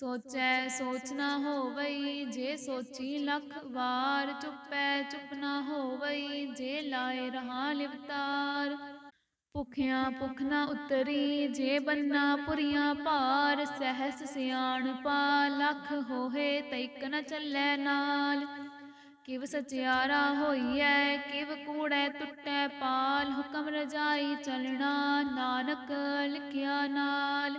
ਸੋਚੈ ਸੋਚ ਨਾ ਹੋਵਈ, ਜੇ ਸੋਚੀ ਲੱਖ ਵਾਰ ਚੁੱਪੈ ਚੁੱਪ ਨਾ ਹੋਵਈ, ਜੇ ਲਾਏ ਰਹਾ ਲਿਵਤਾਰ। ਭੁਖਿਆ ਭੁਖ ਨਾ ਉਤਰੀ, ਜੇ ਬੰਨਾ ਪੁਰੀਆਂ ਭਾਰ, ਸਹਿਸ ਸਿਆਣ ਪਾ, ਲੱਖ ਹੋਏ ਤੈਕ ਨ ਚੱਲੈ ਨਾਲ। ਕਿਵ ਸਚਿਆਰਾ ਹੋਈਐ, ਕਿਵ ਕੂੜੈ ਟੁੱਟੈ ਪਾਲ, ਹੁਕਮ ਰਜਾਈ ਚਲਣਾ, ਨਾਨਕ ਲਿਖਿਆ ਨਾਲ।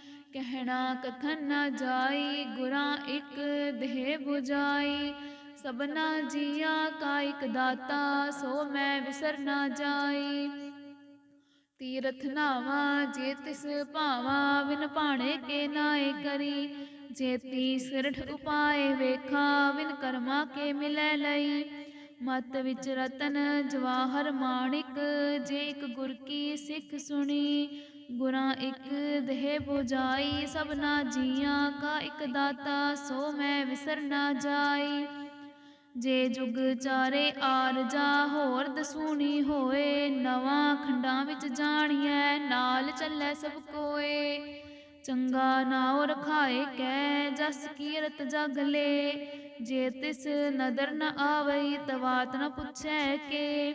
ਕਹਿਣਾ ਕਥਨ ਨਾ ਜਾਈ, ਗੁਰਾਂ ਇੱਕ ਦੇਹ 부ਜਾਈ ਸਭਨਾ ਜੀਆ ਕਾ ਇਕ ਦਾਤਾ, ਸੋ ਮੈਂ ਵਿਸਰ ਨਾ ਜਾਈ। ਤੀਰਥ ਨਾਵਾ, ਜੇ ਤਿਸ ਭਾਵਾ ਵਿਨ ਭਾਣੇ ਕੇ ਨਾਏ ਕਰੀ। ਜੇਤੀ ਸਿਰਠ ਉਪਾਏ ਵੇਖਾ ਵਿਨ ਕਰਮਾ ਕੇ ਮਿਲੈ ਲਈ। ਮਤ ਵਿੱਚ ਰਤਨ, ਜਵਾਹਰ ਮਾਣਿਕ, ਜੇ ਇੱਕ ਗੁਰ ਕੀ ਸਿੱਖ ਸੁਣੀ। ਗੁਰਾਂ ਇੱਕ ਦੇਹ 부ਜਾਈ ਸਭਨਾ ਜੀਆਂ ਕਾ ਇੱਕ ਦਾਤਾ, ਸੋ ਮੈਂ ਵਿਸਰ ਨਾ ਜਾਈ। ਜੇ ਜੁਗ ਚਾਰੇ ਆਰ ਹੋਰ ਦਸੂਣੀ ਹੋਏ, ਨਵਾਂ ਖੰਡਾਂ ਵਿੱਚ ਜਾਣੀਐ, ਨਾਲ ਚੱਲੇ ਸਭ ਕੋਏ। ਚੰਗਾ ਨਾਉ ਰਖਾਏ ਕੈ, ਜਸ ਕੀਰਤ ਜਗ ਲੇ। ਜੇ ਤਿਸ ਨਦਰ ਨ ਆਵਈ ਤਵਾਤ ਨ ਪੁੱਛੈ ਕੇ।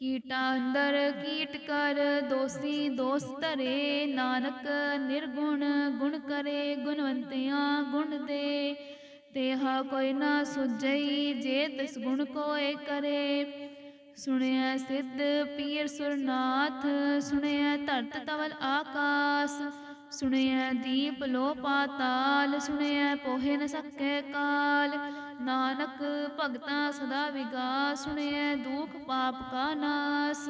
ਕੀਟਾ ਅੰਦਰ ਕੀਟ ਕਰ, ਦੋਸੀ ਦੋਸ ਧਰੇ, ਨਾਨਕ ਨਿਰਗੁਣ ਗੁਣ ਕਰੇ, ਗੁਣਵੰਤਿਆਂ ਗੁਣ ਦੇ। ਤੇਹਾ ਕੋਈ ਨਾ ਸੁਝਈ, ਜੇ ਤਿਸ ਗੁਣ ਕੋਏ ਕਰੇ। ਸੁਣਿਆ ਸਿੱਧ ਪੀਰ ਸੁਰਨਾਥ ਸੁਣਿਆ ਧਰਤ ਤਵਲ ਆਕਾਸ। ਸੁਣਿਆ ਦੀਪ ਲੋ ਪਾਤਾਲ ਸੁਣਿਆ ਪੋਹੇ ਨ ਸਕੈ ਕਾਲ। ਨਾਨਕ ਭਗਤਾ ਸਦਾ ਵਿਗਾ ਸੁਣਿਆ ਦੁਖ ਪਾਪ ਕਾ ਨਾਸ।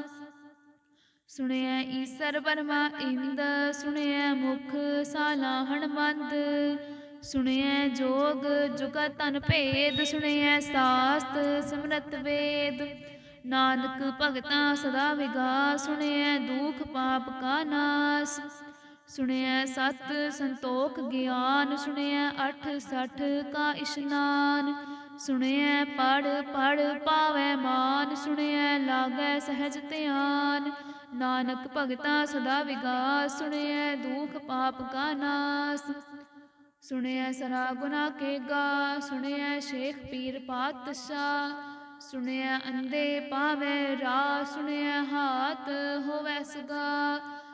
ਸੁਣਿਆ ਈਸਰ ਬਰਮਾ ਇੰਦ ਸੁਣਿਆ ਮੁਖ ਸਾਲਾਹਣ ਬੰਦ ਸੁਣਿਆ ਜੋਗ ਜੁਗਤ ਤਨ ਭੇਦ ਸੁਣਿਆ ਸਾਸਤ ਸਮਰਤ ਵੇਦ। ਨਾਨਕ ਭਗਤਾ ਸਦਾ ਵਿਗਾ ਸੁਣਿਆ ਦੁਖ ਪਾਪ ਕਾ ਨਾਸ। ਸੁਣਿਆ ਸਤ ਸੰਤੋਖ ਗਿਆਨ ਸੁਣਿਆ ਅਠ ਸਠ ਕਾ ਇਸ਼ਨਾਨ ਸੁਣਿਆ ਪੜ ਪੜ ਪਾਵੈ ਮਾਨ ਸੁਣਿਆ ਲਾਗੈ ਸਹਿਜ ਧਿਆਨ, ਨਾਨਕ ਭਗਤਾ ਸਦਾ ਵਿਗਾਸ ਸੁਣਿਆ ਦੁਖ ਪਾਪ ਕਾ ਨਾਸ ਸੁਣਿਆ ਸਰਾ ਗੁਨਾ ਕੇ ਗਾ ਸੁਣਿਆ ਸ਼ੇਖ ਪੀਰ ਪਾਤਸ਼ਾਹ ਸੁਣਿਆ ਅੰਦੇ ਪਾਵੇ ਰਾ ਸੁਣਿਆ ਹਾਥ ਹੋਵੈ ਸਗਾ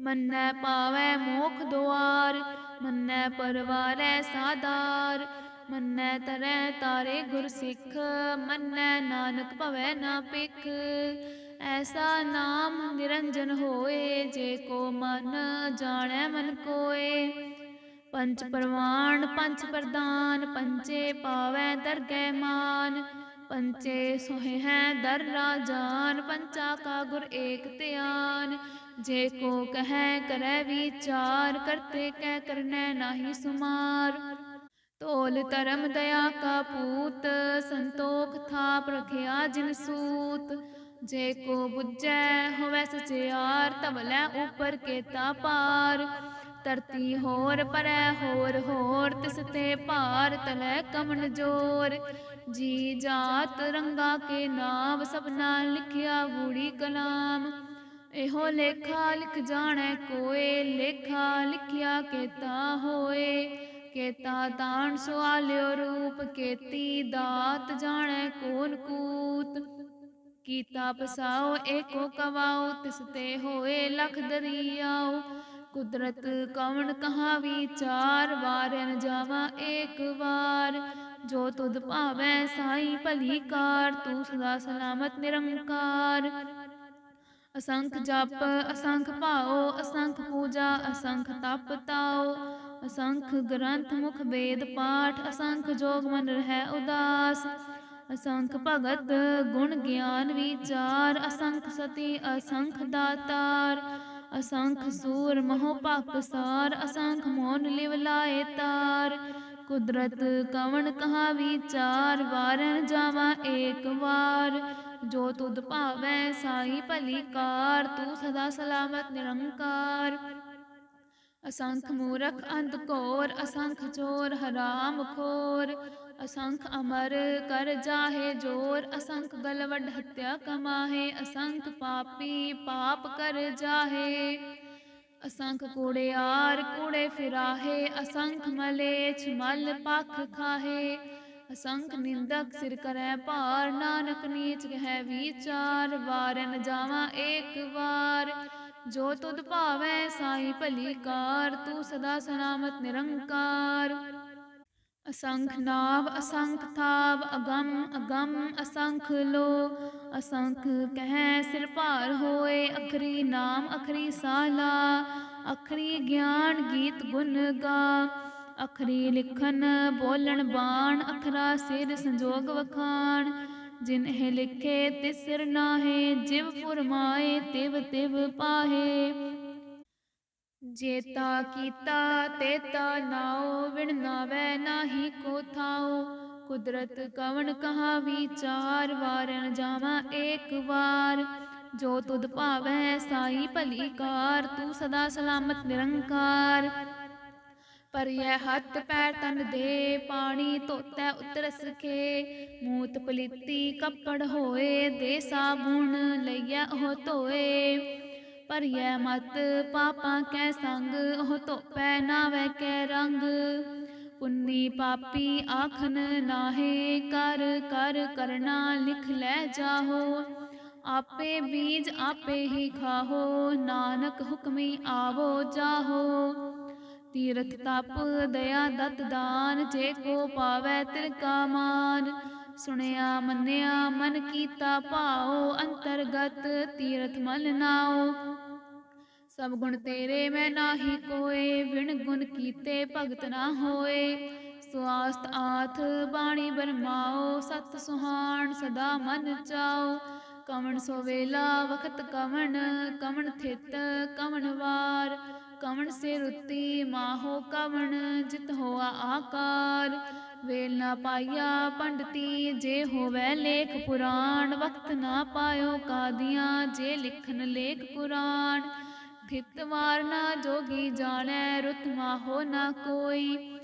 ਮੰਨੈ ਪਾਵੈ ਮੋਖ ਦੁਆਰ, ਮੰਨੈ ਪਰਵਾਰੈ ਸਾਦਾਰ, ਮੰਨੈ ਤਰੈ ਤਾਰੇ ਗੁਰ ਸਿੱਖ, ਮੰਨੈ ਨਾਨਕ ਭਵੈ ਨਾ ਪਿਖ ਐਸਾ ਨਾਮ ਨਿਰੰਜਨ ਹੋਏ, ਜੇ ਕੋ ਮਨ ਜਾਣੈ ਮਨ ਕੋਏ। ਪੰਚ ਪ੍ਰਵਾਨ ਪੰਚ ਪ੍ਰਦਾਨ, ਪੰਚੇ ਪਾਵੈ ਦਰਗਹਿ ਮਾਨ। ਪੰਚੇ ਸੋਹਿ ਹੈ ਦਰ ਰਾਜਾਨ, ਪੰਚਾ ਕਾ ਗੁਰ ਏਕ ਧਿਆਨ। ਜੇ ਕੋ ਕਹੈ, ਕਰੈ ਵਿਚਾਰ, ਕਰਤੇ ਕਹਿ ਕਰਨੈ ਨਾਹੀ ਸੁਮਾਰ। ਤੋਲ ਧਰਮ ਦਇਆ ਕਾ ਪੂਤ, ਸੰਤੋਖ ਥਾਪ ਰਖਿਆ ਜਿਨ ਸੂਤ। ਜੇ ਕੋ ਬੁੱਝੈ, ਹੋਵੈ ਸਚਿਆਰ ਤਵਲੈ ਉਪਰ ਕੇਤਾ ਪਾਰ। ਧਰਤੀ ਹੋਰ ਪਰੈ, ਹੋਰ ਹੋਰ ਤਿਸ ਤੇ ਭਾਰ, ਤਲੈ ਕਮਨ ਜੋਰ। ਜੀ ਜਾਤ ਰੰਗਾ ਕੇ ਨਾਮ ਸਭਨਾ ਲਿਖਿਆ ਗੂੜੀ ਕਲਾਮ। ਇਹੋ ਲੇਖਾ ਲਿਖ ਜਾਣੈ ਕੋਏ, ਲੇਖਾ ਲਿਖਿਆ ਕੇਤਾ ਹੋਏ। ਕੇਤਾ ਤਾਣ ਸੁਆਲਿਓ ਰੂਪ, ਕੇਤੀ ਦਾਤ ਜਾਣੈ ਕੋਨ ਕੂਤ। ਕੀਤਾ ਪਸਾਓ, ਏਕੋ ਕਵਾਓ, ਤਿਸ ਤੇ ਹੋਏ ਲਖ ਦਰਿਆਓ। ਕੁਦਰਤ ਕਵਣ ਕਹਾਵੀ, ਚਾਰ ਵਾਰਨ ਜਾਵਾ ਏਕ ਵਾਰ। ਜੋ ਤੁਧ ਭਾਵੈ ਸਾਈ ਭਲੀ ਕਾਰ, ਤੂੰ ਸਦਾ ਸਲਾਮਤ ਨਿਰੰਕਾਰ। ਅਸੰਖ ਜਪ, ਅਸੰਖ ਭਾਉ, ਅਸੰਖ ਪੂਜਾ, ਅਸੰਖ ਤਪ ਤਾਉ। ਅਸੰਖ ਗ੍ਰੰਥ ਮੁਖ ਵੇਦ ਪਾਠ, ਅਸੰਖ ਜੋਗ ਮਨ ਰਹਿ ਉਦਾਸ। ਅਸੰਖ ਭਗਤ ਗੁਣ ਗਿਆਨ ਵਿਚਾਰ, ਅਸੰਖ ਸਤੀ, ਅਸੰਖ ਦਾਤਾਰ। ਅਸੰਖ ਸੂਰ ਮੋਹ ਭਕ ਸਾਰ, ਅਸੰਖ ਮੋਨ ਲਿਵ ਲਾਏ ਤਾਰ। ਕੁਦਰਤ ਕਵਣ ਕਹਾ ਵਿਚਾਰ ਵਾਰਨ ਜਾਵਾ ਏਕ ਵਾਰ। ਜੋ ਤੁਧ ਭਾਵੈ ਸਾਈ ਭਲੀ ਕਾਰ, ਤੂੰ ਸਦਾ ਸਲਾਮਤ ਨਿਰੰਕਾਰ। ਅਸੰਖ ਮੂਰਖ ਅੰਤ ਘੋਰ, ਅਸੰਖ ਚੋਰ ਹਰਾਮ ਖੋਰ। ਅਸੰਖ ਅਮਰ ਕਰ ਜਾਹੇ ਜੋਰ, ਅਸੰਖ ਗਲਵਡ ਹਤਿਆ ਕਮਾਹੇ। ਅਸੰਖ ਪਾਪੀ ਪਾਪ ਕਰ ਜਾਹੇ। ਅਸੰਖ ਕੂੜਿਆਰ ਕੂੜੇ ਫਿਰਾਹੇ, ਅਸੰਖ ਮਲੇਛ ਮਲ ਪਖ ਖਾਹੇ। ਅਸੰਖ ਨਿੰਦਕ ਸਿਰ ਕਰੈ ਭਾਰ, ਨਾਨਕ ਨੀਚ ਕਹਿ ਵਿਚਾਰ ਵਾਰਨ ਜਾਵਾਂ ਏਕ ਵਾਰ। ਜੋ ਤੁਧ ਭਾਵੈ ਸਾਈ ਭਲੀ ਕਾਰ, ਤੂੰ ਸਦਾ ਸਲਾਮਤ ਨਿਰੰਕਾਰ। ਅਸੰਖ ਨਾਵ ਅਸੰਖ ਥਾਵ ਅਗੰਮ ਅਗੰਮ ਅਸੰਖ ਲੋ ਅਸੰਖ ਕਹਿ ਸਿਰ ਭਾਰ ਹੋਏ, ਅਖਰੀ ਨਾਮ, ਅਖਰੀ ਸਾਲਾ, ਅਖਰੀ ਗਿਆਨ ਗੀਤ ਗੁਣ ਗਾ, ਅਖਰੀ ਲਿਖਨ ਬੋਲਣ ਬਾਣ, ਅਖਰਾ ਸਿਰ ਸੰਜੋਗ ਵਖਾਣ ਜਿਨ ਇਹ ਲਿਖੇ ਤਿਸ ਸਿਰ ਨਾਹੇ, ਜਿਵ ਫੁਰਮਾਏ ਤਿਵ ਤਿਵ ਪਾਹੇ। ਜੇਤਾ ਕੀਤਾ ਤੇਤਾ ਨਾਉ ਵਿਣ ਨਾਵੈ ਨਾਹੀ ਕੋ ਥਾਉ। ਕੁਦਰਤ ਕਵਣ ਕਹਾ ਵਿਚਾਰ ਵਾਰਨ ਜਾਵਾਂ ਏਕ ਵਾਰ। ਜੋ ਤੁਧ ਭਾਵੈ ਸਾਈ ਭਲੀ ਕਾਰ ਤੂੰ ਸਦਾ ਸਲਾਮਤ ਨਿਰੰਕਾਰ। ਪਰਿਐ ਹੱਥ ਪੈਰ ਤਨ ਦੇ ਪਾਣੀ ਧੋਤੈ ਉਤਰਸ ਕੇ ਮੂਤ ਪਲੀਤੀ ਕੱਪੜ ਹੋਏ ਦੇ ਸਾਬੁਣ ਲਈਐ ਉਹ ਧੋਏ। ਭਰੀਐ ਮਤ, ਪਾਪਾਂ ਕੈ ਸੰਗ, ਉਹ ਧੋਪੈ ਨਾਵੈ ਕੈ ਰੰਗ। ਪੁੰਨੀ ਪਾਪੀ ਆਖਨ ਨਾਹੇ, ਕਰ ਕਰ ਕਰਨਾ ਲਿਖ ਲੈ ਜਾਹੋ। ਆਪੇ ਬੀਜ ਆਪੇ ਹੀ ਖਾਹੋ, ਨਾਨਕ ਹੁਕਮੀ ਆਵੋ ਜਾਹੋ। ਤੀਰਥ ਤਪ, ਦਇਆ ਦਤ ਦਾਨ, ਜੇ ਕੋ ਪਾਵੈ ਤਿਲ ਕਾ ਮਾਨ। ਸੁਣਿਆ, ਮੰਨਿਆ, ਮਨ ਕੀਤਾ ਭਾਉ, ਅੰਤਰਗਤ ਤੀਰਥ ਮਨ ਨਾਉ। ਸਭ ਗੁਣ ਤੇਰੇ ਮੈਂ ਨਾਹੀ ਕੋਏ ਵਿਣ ਗੁਣ ਕੀਤੇ ਭਗਤ ਨਾ ਹੋਏ। ਸਵਾਸਤ ਆਥ ਬਾਣੀ ਬਰਮਾਓ, ਸਤ ਸੁਹਾਣ ਸਦਾ ਮਨ ਚਾਓ। ਕਵਣ ਸੋ ਵੇਲਾ, ਵਖਤ ਕਵਣ ਕਵਣ ਥਿਤ ਕਵਣ ਵਾਰ। ਕਵਣ ਸੇ ਰੁੱਤੀ ਮਾਹੋ ਕਵਣ ਜਿਤ ਹੋਆ ਆਕਾਰ। ਵੇਲ ਨਾ ਪਾਈਆ ਪੰਡਤੀ, ਜੇ ਹੋਵੇ ਲੇਖ ਪੁਰਾਣ। ਵਕਤ ਨਾ ਪਾਇਓ ਕਾਦੀਆਂ, ਜੇ ਲਿਖਨ ਲੇਖ ਪੁਰਾਣ ਥਿਤ ਮਾਰਨਾ ਜੋਗੀ ਜਾਣੈ, ਰੁਤ ਹੋ ਨਾ ਕੋਈ।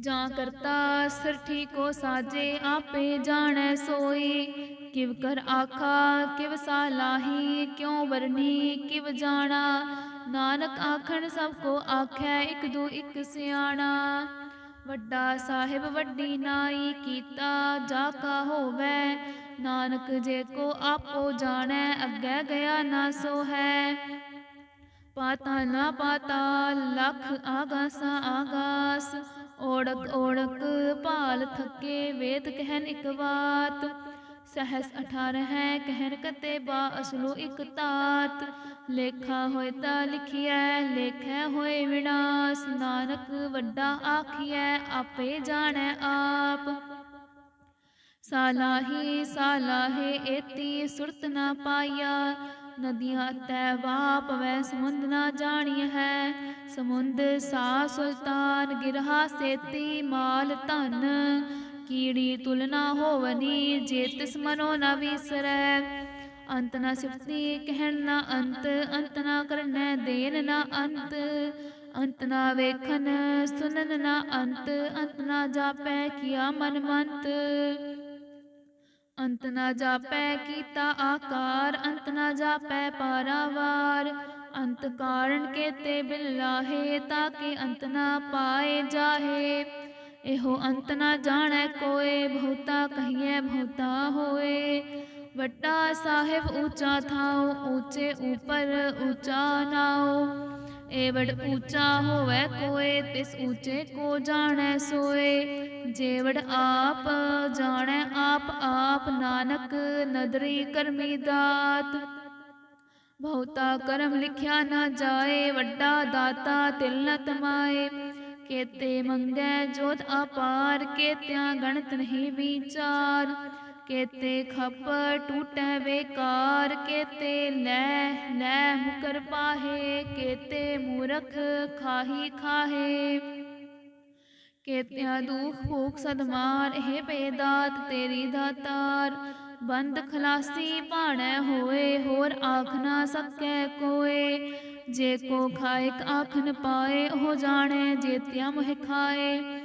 ਜਾਂ ਕਰਤਾ ਸਰਠੀ ਕੋ ਸਾਜੇ, ਆਪੇ ਜਾਣੈ ਸੋਈ। ਕਿਵ ਕਰ ਆਖਾ, ਕਿਵ ਸਾਲਾਹੀ ਕਿਉ ਵਰਨੀ ਕਿਵ ਜਾਣਾ। ਨਾਨਕ ਆਖਣ ਸਭ ਕੋ ਆਖੈ, ਇਕ ਦੂ ਇਕ ਸਿਆਣਾ। ਵੱਡਾ ਸਾਹਿਬ ਵੱਡੀ ਨਾਈ ਕੀਤਾ, ਜਾ ਕਾ ਹੋਵੇ। ਨਾਨਕ ਜੇ ਕੋ ਆਪੋ ਜਾਣੈ, ਅੱਗੇ ਗਿਆ ਨਾ ਸੋ ਹੈ ਪਾਤਾ ਨਾ ਪਾਤਾਲ ਲਖ ਆਗਾਸਾ ਆਗਾਸ। ਓੜਕ ਓੜਕ ਭਾਲ ਥਕੇ ਵੇਦ ਕਹਿਨ ਇਕ ਬਾਤ। ਸਹਸ 18 ਹੈ ਕਹਿਨ ਕਤੇ ਬਾ ਅਸਲੋ ਇਕ ਤਾਤ। ਲੇਖਾ ਹੋਏ ਤਾ ਲਿਖਿਐ, ਲੇਖੈ ਹੋਏ ਵਿਨਾਸ਼। ਨਾਨਕ ਵੱਡਾ ਆਖੀਐ, ਆਪੇ ਜਾਣੈ ਆਪ। ਸਾਲਾਹੀ, ਸਾਲਾਹੇ ਏਤੀ ਸੁਰਤ ਨਾ ਪਾਇਆ। ਨਦੀਆਂ ਤੈ ਵਾਪ ਵੈ, ਸਮੁੰਦ ਨਾ ਜਾਣੀ ਹੈ। ਸਮੁੰਦ ਸਾ ਸੁਲਤਾਨ, ਗਿਰਹਾ ਸੇਤੀ ਮਾਲ ਧਨ। ਕੀੜੀ ਤੁਲਨਾ ਹੋਵਨੀ ਜੇ ਤਿਸ ਮਨੋ ਨ ਵਿਸਰੈ। ਅੰਤ ਨਾ ਸਿਫਤੀ ਕਹਿਣ ਨਾ ਅੰਤ ਅੰਤ ਨਾ ਕਰਨੈ ਦੇਨ ਨਾ ਅੰਤ। ਅੰਤ ਨਾ ਵੇਖਨ ਸੁਨਨ ਨਾ ਅੰਤ ਅੰਤ ਨਾ ਜਾਪੈ ਕੀਆ ਮਨ ਮੰਤ। ਅੰਤ ਨਾ ਜਾਪੈ ਕੀਤਾ ਆਕਾਰ, ਅੰਤ ਨਾ ਜਾਪੈ ਪਾਰਾਵਾਰ। ਅੰਤ ਕਾਰਨ ਕੇਤੇ ਬਿਲਾਹੇ ਤਾਕੇ ਅੰਤ ਨਾ ਪਾਏ ਜਾਹੇ। ਇਹੋ ਅੰਤ ਨਾ ਜਾਣੈ ਕੋਏ, ਬਹੁਤਾ ਕਹੀਏ ਬਹੁਤਾ ਹੋਏ। ਵੱਡਾ ਸਾਹਿਬ ਉੱਚਾ ਥਾਉ ਉੱਚੇ ਉਪਰ ਉੱਚਾ ਨਾਉ। ਏਵੜ ਉੱਚਾ ਹੋਵੇ ਕੋਏ, ਤਿਸ ਉੱਚੇ ਕੋ ਜਾਣੈ ਸੋਏ। ਜੇਵੜ ਆਪ ਜਾਣੈ, ਆਪ ਆਪ ਨਾਨਕ ਨਦਰੀ ਕਰਮੀ ਦਾਤ। ਬਹੁਤਾ ਕਰਮ ਲਿਖਿਆ ਨਾ ਜਾਏ, ਵੱਡਾ ਦਾਤਾ ਤਿਲ ਨ ਤਮਾਏ। ਕੇਤੇ ਮੰਗੈ ਜੋਤ ਅਪਾਰ, ਕੇਤਿਆਂ ਗਣਤ ਨਹੀਂ ਵਿਚਾਰ। ਕੇਤੇ ਖਪ ਟੂਟੈ ਵੇਕਾਰ ਕੇਤੇ ਲੈ ਲੈ ਮੁਕਰ ਪਾਹੇ, ਕੇਤੇ ਮੂਰਖ ਖਾਹੀ ਖਾਹੇ। ਕੇਤਿਆਂ ਦੁਖ ਭੂਖ ਸਦਮਾਰ, ਇਹ ਬੇਦਾਤ ਤੇਰੀ ਦਾਤਾਰ ਬੰਦ ਖਲਾਸੀ ਭਾਣੈ ਹੋਏ, ਹੋਰ ਆਖ ਨਾ ਸਕੈ ਕੋਏ। ਜੇ ਕੋ ਖਾਇਕ ਆਖ ਪਾਏ, ਉਹ ਜਾਣੈ ਜੇਤਿਆ ਮੋਹ ਖਾਏ।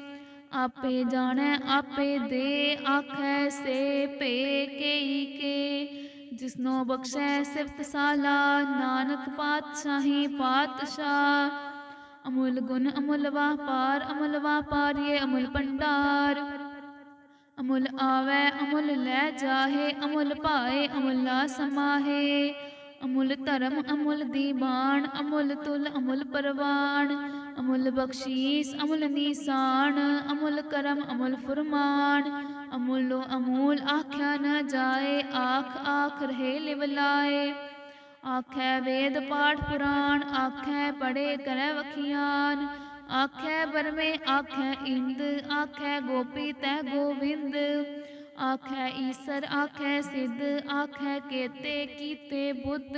ਆਪੇ ਜਾਣੈ, ਆਪੇ ਦੇ ਆਖੈ, ਸੇ ਪੇ ਕੇਈ ਕੇ। ਜਿਸਨੋ ਬਖਸ਼ੈ ਸਿਫਤ ਸਾਲਾ, ਨਾਨਕ ਪਾਤਸ਼ਾਹੀ ਪਾਤਸ਼ਾਹ। ਅਮੁੱਲ ਗੁਣ ਅਮੁੱਲ ਵਾਪਾਰ, ਅਮੁੱਲ ਵਾਪਾਰੀਏ ਅਮੁੱਲ ਭੰਡਾਰ। ਅਮੁੱਲ ਆਵੈ, ਅਮੁੱਲ ਲੈ ਜਾਹੇ, ਅਮੁੱਲ ਭਾਏ, ਅਮੁੱਲਾ ਸਮਾਹੇ। ਅਮੁੱਲ ਧਰਮ ਅਮੁੱਲ ਦੀਵਾਨ ਅਮੁੱਲ ਤੁਲ ਅਮੁੱਲ ਪਰਵਾਨ ਅਮੁੱਲ ਬਖਸ਼ੀਸ, ਅਮੁੱਲ ਨੀਸਾਨ, ਅਮੁੱਲ ਕਰਮ, ਅਮੁੱਲ ਫਰਮਾਨ। ਅਮੁੱਲੋ ਅਮੂਲ, ਆਖਿਆ ਨਾ ਜਾਏ, ਆਖ ਆਖ ਰਹੇ ਲਿਵਲਾਏ ਆਖੈ ਵੇਦ ਪਾਠ ਪੁਰਾਣ, ਆਖੈ ਪੜੇ ਕਰੈ ਵਖਿਆਨ। ਆਖੈ ਬਰਮੇ, ਆਖੈ ਇੰਦ, ਆਖੈ ਗੋਪੀ ਤੈ ਗੋਵਿੰਦ। ਆਖੈ ਈਸਰ, ਆਖੈ ਸਿੱਧ, ਆਖੈ ਕੇਤੇ ਕੀਤੇ ਬੁੱਧ।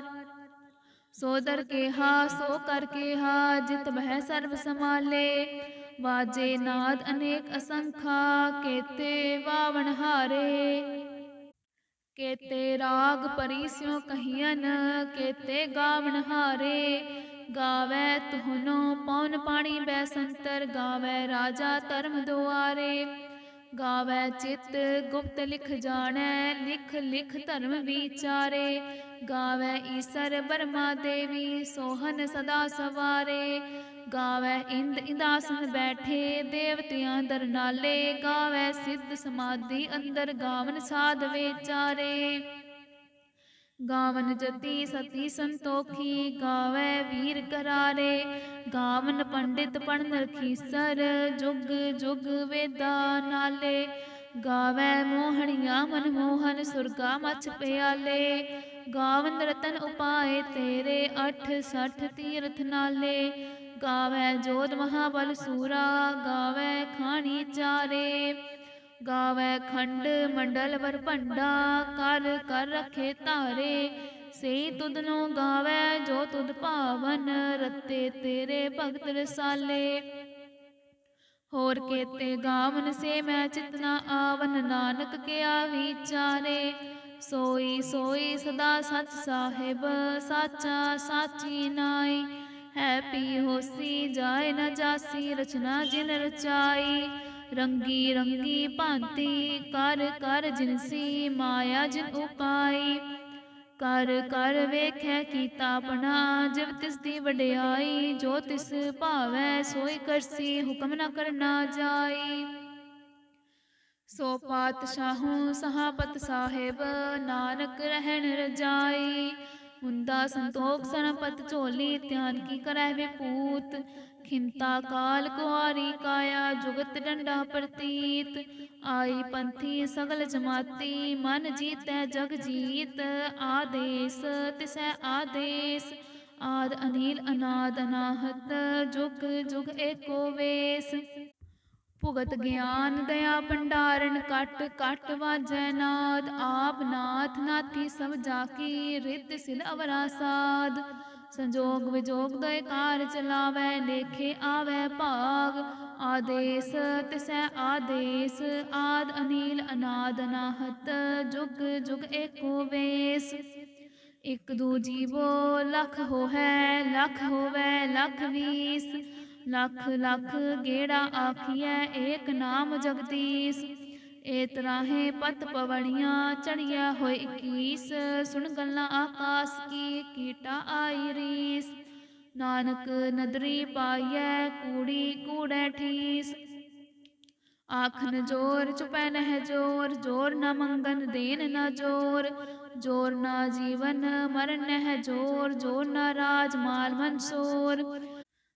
ਸੋਦਰ ਕੇਹਾ ਸੋ ਕਰ ਕੇਹਾ ਜਿਤ ਬਹਿ ਸਰਬ ਸਮਾਲੇ ਵਾਜੇ ਨਾਦ ਅਨੇਕ ਅਸੰਖਾ, ਕੇਤੇ ਵਾਵਣ ਹਾਰੇ। ਕੇਤੇ ਰਾਗ ਪਰਿਸਿਓ ਕਹੀਨ ਕੇਤੇ ਗਾਵਣ ਹਾਰੇ। ਗਾਵੇ ਤੁਹਨੋ ਪੌਨ ਪਾਣੀ ਬੈ ਸੰਤਰ, ਗਾਵੇ ਰਾਜਾ ਧਰਮ ਦੁਆਰੇ। ਗਾਵੇ ਚਿਤ, ਗੁਪਤ ਲਿਖ ਜਾਣੈ, ਲਿਖ ਲਿਖ ਧਰਮ ਵਿਚਾਰੇ। ਗਾਵੇ ਈਸਰ ਬਰਮਾ ਦੇਵੀ, ਸੋਹਨ ਸਦਾ ਸਵਾਰੇ। ਗਾਵੇ ਇੰਦ ਇੰਦਾਸਨ ਬੈਠੇ, ਦੇਵਤਿਆਂ ਦਰਨਾਲੇ ਗਾਵੇ ਸਿੱਧ ਸਮਾਧੀ ਅੰਦਰ ਗਾਵਨ ਸਾਧ ਵਿਚਾਰੇ। ਗਾਵਨ ਜਤੀ ਸਤੀ ਸੰਤੋਖੀ, ਗਾਵੇ ਵੀਰ ਕਰਾਰੇ। ਗਾਵਨ ਪੰਡਿਤ ਪੜਨ ਰਖੀਸਰ ਜੁਗ ਜੁਗ ਵੇਦਾ ਨਾਲੇ। ਗਾਵੇ ਮੋਹਣੀਆਂ ਮਨ ਮੋਹਨ, ਸੁਰਗਾ ਮਛ ਪਿਆਲੇ। ਗਾਵਨ ਰਤਨ ਉਪਾਏ ਤੇਰੇ, ਅਠ ਸਠ ਤੀਰਥ ਨਾਲੇ। ਗਾਵੇ ਜੋਤ ਮਹਾਬਲ ਸੂਰਾ, ਗਾਵੇ ਖਾਣੀ ਚਾਰੇ। ਗਾਵੇ ਖੰਡ ਮੰਡਲ ਵਰ ਭੰਡਾ, ਕਰ ਕਰ ਰਖੇ ਧਾਰੇ। ਸੇ ਤੁਧ ਨੂੰ ਗਾਵੇ ਜੋ ਤੁਧ ਭਾਵਨ, ਰਤੇ ਤੇਰੇ ਭਗਤ ਰਸਾਲੇ। ਹੋਰ ਕੇਤੇ ਗਾਵਨ ਸੇ ਮੈਂ ਚਿਤਨਾ ਆਵਨ, ਨਾਨਕ ਕਿਆ ਵਿਚਾਰੇ ਸੋਈ ਸੋਈ ਸਦਾ ਸਚ ਸਾਹਿਬ, ਸਾਚਾ ਸਾਚੀ ਨਾਈ। ਹੈ ਪੀ ਹੋਸੀ, ਜਾਏ ਨਾ ਜਾਸੀ, ਰਚਨਾ ਜਿਨ ਰਚਾਈ। ਰੰਗੀ ਰੰਗੀ ਭਾਂਤੀ ਕਰ ਕਰ ਜਿਨਸੀ ਮਾਇਆ ਜਿਨ ਉਪਾਈ। ਕਰ ਕਰ ਵੇਖੈ ਕੀਤਾ ਆਪਣਾ, ਜਿਵ ਤਿਸ ਦੀ ਵਡਿਆਈ, ਜੋ ਤਿਸ ਭਾਵੈ ਸੋਈ ਕਰਸੀ, ਹੁਕਮ ਨਾ ਕਰਨਾ ਜਾਈ। ਸੋ ਪਾਤਸ਼ਾਹੂ ਸਹਾਪਤ ਸਾਹਿਬ, ਨਾਨਕ ਰਹਿਣ ਰਜਾਈ। ਹੁੰਦਾ ਸੰਤੋਖ ਸਰਪਤ ਝੋਲੀ, ਧਿਆਨ ਕੀ ਕਰੈ ਵਿਪੂਤ। ਖਿੰਤਾ ਕਾਲ ਕੁਆਰੀ ਕਾਇਆ ਜੁਗਤ ਡੰਡਾ ਪ੍ਰਤੀਤ। ਆਈ ਪੰਥੀ ਸਗਲ ਜਮਾਤੀ, ਮਨ ਜੀਤੈ ਜਗ ਜੀਤ। ਆਦੇਸ, ਤਿਸੈ ਆਦੇਸ। ਆਦ ਅਨੀਲ ਅਨਾਦ ਅਨਾਹਤ ਜੁਗ ਜੁਗ ਏਕੋ ਵੇਸ। ਭੁਗਤ ਗਿਆਨ ਦਇਆ ਭੰਡਾਰਨ, ਕਟ ਕਟ ਵਾਜੈ ਨਾਦ। ਆਪ ਨਾਥ ਨਾਥੀ ਸਭ ਜਾ ਕੀ ਰਿਤ ਸਿਲ ਅਵਰਾ ਸਾਧ ਸੰਜੋਗ ਵਿਜੋਗ ਦੇ ਕਾਰ ਚਲਾਵੈ, ਲੇਖੇ ਆਵੈ ਭਾਗ। ਆਦੇਸ ਤਿਸੈ ਆਦੇਸ, ਆਦ ਅਨੀਲ ਅਨਾਦ ਅਨਾਹਤ ਜੁਗ ਜੁਗ ਏਕੋ ਵੇਸ। ਇਕ ਦੂ ਜੀਵੋ ਲਖ ਹੋਹੈ, ਲਖ ਹੋਵੈ, ਲਖ ਵੀਸ। ਲੱਖ ਲੱਖ ਗੇੜਾ ਆਖੀਐ, ਏਕ ਨਾਮ ਜਗਦੀਸ਼। ਏ ਤਰਾਹੇ ਪਤ ਪਵਣੀਆਂ ਚੜੀਆਂ ਹੋਏ 21 ਸੁਣ ਗੱਲਾਂ ਆਕਾਸ ਕੀ, ਕੀਟਾ ਆਈ ਰੀਸ। ਨਾਨਕ ਨਦਰੀ ਪਾਈਐ, ਕੂੜੀ ਕੂੜੈ ਠੀਸ। ਆਖਨ ਜੋਰ, ਚੁਪੈ ਨਹਿ ਜੋਰ ਜੋਰ ਨਾ ਮੰਗਨ ਦੇਨ ਨਾ ਜੋਰ। ਜੋਰ ਨਾ ਜੀਵਨ, ਮਰਨ ਨਹਿ ਜੋਰ ਜੋਰ ਨਾ ਰਾਜ, ਮਾਲ ਮਨਸੂਰ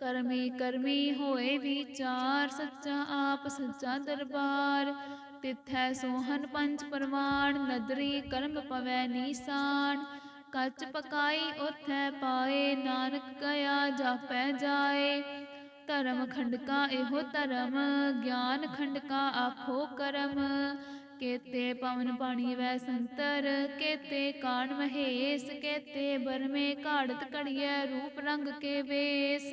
ਕਰਮੀ ਕਰਮੀ ਹੋਏ ਵਿਚਾਰ, ਸੱਚਾ ਆਪ, ਸੱਚਾ ਦਰਬਾਰ। ਤਿਥੈ ਸੋਹਨ ਪੰਜ ਪਰਮਾਨ ਨਦਰੀ ਕਰਮ ਪਵੈ ਨੀਸਾਨ। ਕੱਚ ਪਕਾਈ ਉਥੈ ਪਾਏ, ਨਾਨਕ ਗਿਆ ਜਾਪੈ ਜਾਏ। ਧਰਮ ਖੰਡਕਾ ਇਹੋ ਧਰਮ, ਗਿਆਨ ਖੰਡਕਾ ਆਖੋ ਕਰਮ। ਕੇਤੇ ਪਵਨ ਪਾਣੀ ਵੈ ਸੰਤਰ, ਕੇਤੇ ਕਾਣ ਮਹੇਸ਼, ਕੇਤੇ ਬਰਮੇ ਘਾੜਤ ਘੜੀਐ ਰੂਪ ਰੰਗ ਕੇ ਵੇਸ।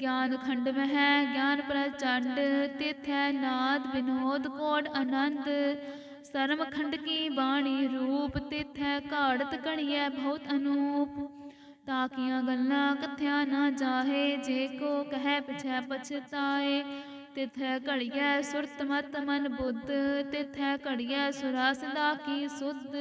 ਗਿਆਨ ਖੰਡ ਮਹਿ ਗਿਆਨ ਪ੍ਰਚੰਡ ਤਿਥੈ ਨਾਦ ਵਿਨੋਦ ਕੋਟ ਆਨੰਦ? ਸਰਮ ਖੰਡ ਕੀ ਬਾਣੀ ਰੂਪ, ਤਿਥੈ ਘਾੜਤ ਕਣੀਐ ਬਹੁਤ ਅਨੂਪ। ਤਾਕੀਆਂ ਗੱਲਾਂ ਕਥਿਆ ਨਾ ਜਾਹੇ, ਜੇ ਕੋ ਕਹੈ ਪਿਛੈ ਪਛਤਾਏ। ਤਿਥੈ ਘੜੀਐ ਸੁਰਤ ਮਤ ਮਨ ਬੁੱਧ, ਤਿਥੈ ਘੜੀਐ ਸੁਰਾ ਸਦਾ ਕੀ ਸੁਧ?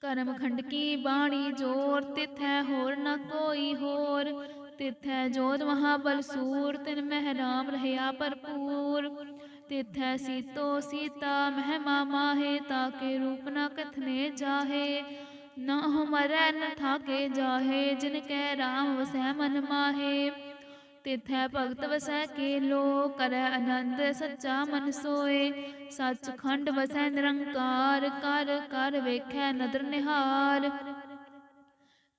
ਕਰਮ ਖੰਡ ਕੀ ਬਾਣੀ ਜੋਰ, ਤਿਥੈ ਹੋਰ ਨ ਕੋਈ ਹੋਰ। ਤਿਥੈ ਜੋਤ ਮਹਾਬਲ ਸੂਰ, ਤਿਨ ਮਹਿ ਰਾਮ ਰਹਿਆ ਭਰਪੂਰ। ਤਿਥੈ ਸੀਤੋ ਸੀਤਾ, ਮਹਿਮਾ ਮਾਹੇ, ਤਾਕੇ ਰੂਪ ਨ ਕਥਨੇ ਜਾਹੇ। ਨਾ ਹੋ ਮਰੈ ਨ ਠਾਕੇ ਜਾਹੇ, ਜਿਨ ਕੈ ਰਾਮ ਵਸੈ ਮਨ ਮਾਹੇ। ਤਿਥੈ ਭਗਤ ਵਸੈ ਕੇ ਲੋ ਕਰੈ ਆਨੰਦ ਸੱਚਾ ਮਨ ਸੋਏ। ਸੱਚ ਖੰਡ ਵਸੈ ਨਿਰੰਕਾਰ, ਕਰ ਕਰ ਵੇਖੈ ਨਦਰ ਨਿਹਾਰ।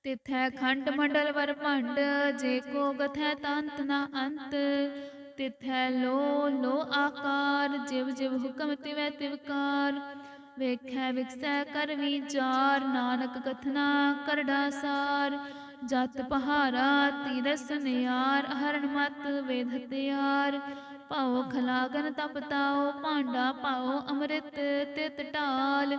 ਤਿਥੈ ਖੰਡ ਮੰਡਲ ਵਰ ਭੰਡ, ਜੇ ਕੋ ਗਥੈ ਤੰਤ ਨਾ ਅੰਤ। ਤਿਥੈ ਲੋ ਲੋ ਆਕਾਰ, ਜਿਵ ਜਿਵ ਹੁਕਮ ਤਿਵੈ ਤਿਵਕਾਰ ਵੇਖੈ ਵਿਕਸੈ ਕਰ ਵਿਚਾਰ ਨਾਨਕ ਕਥਨਾ ਕਰੜਾ ਸਾਰ ਜਤ ਪਹਾਰਾ ਤੀਰਸ ਨਿਆਰ ਹਰਨ ਮਤ ਵੇਦ ਤਿਆਰ। ਪਾਉ ਖਲਾਗਨ ਤਪਤਾਉ ਭਾਂਡਾ ਪਾਉ ਅੰਮ੍ਰਿਤ ਤਿਤ ਢਾਲ।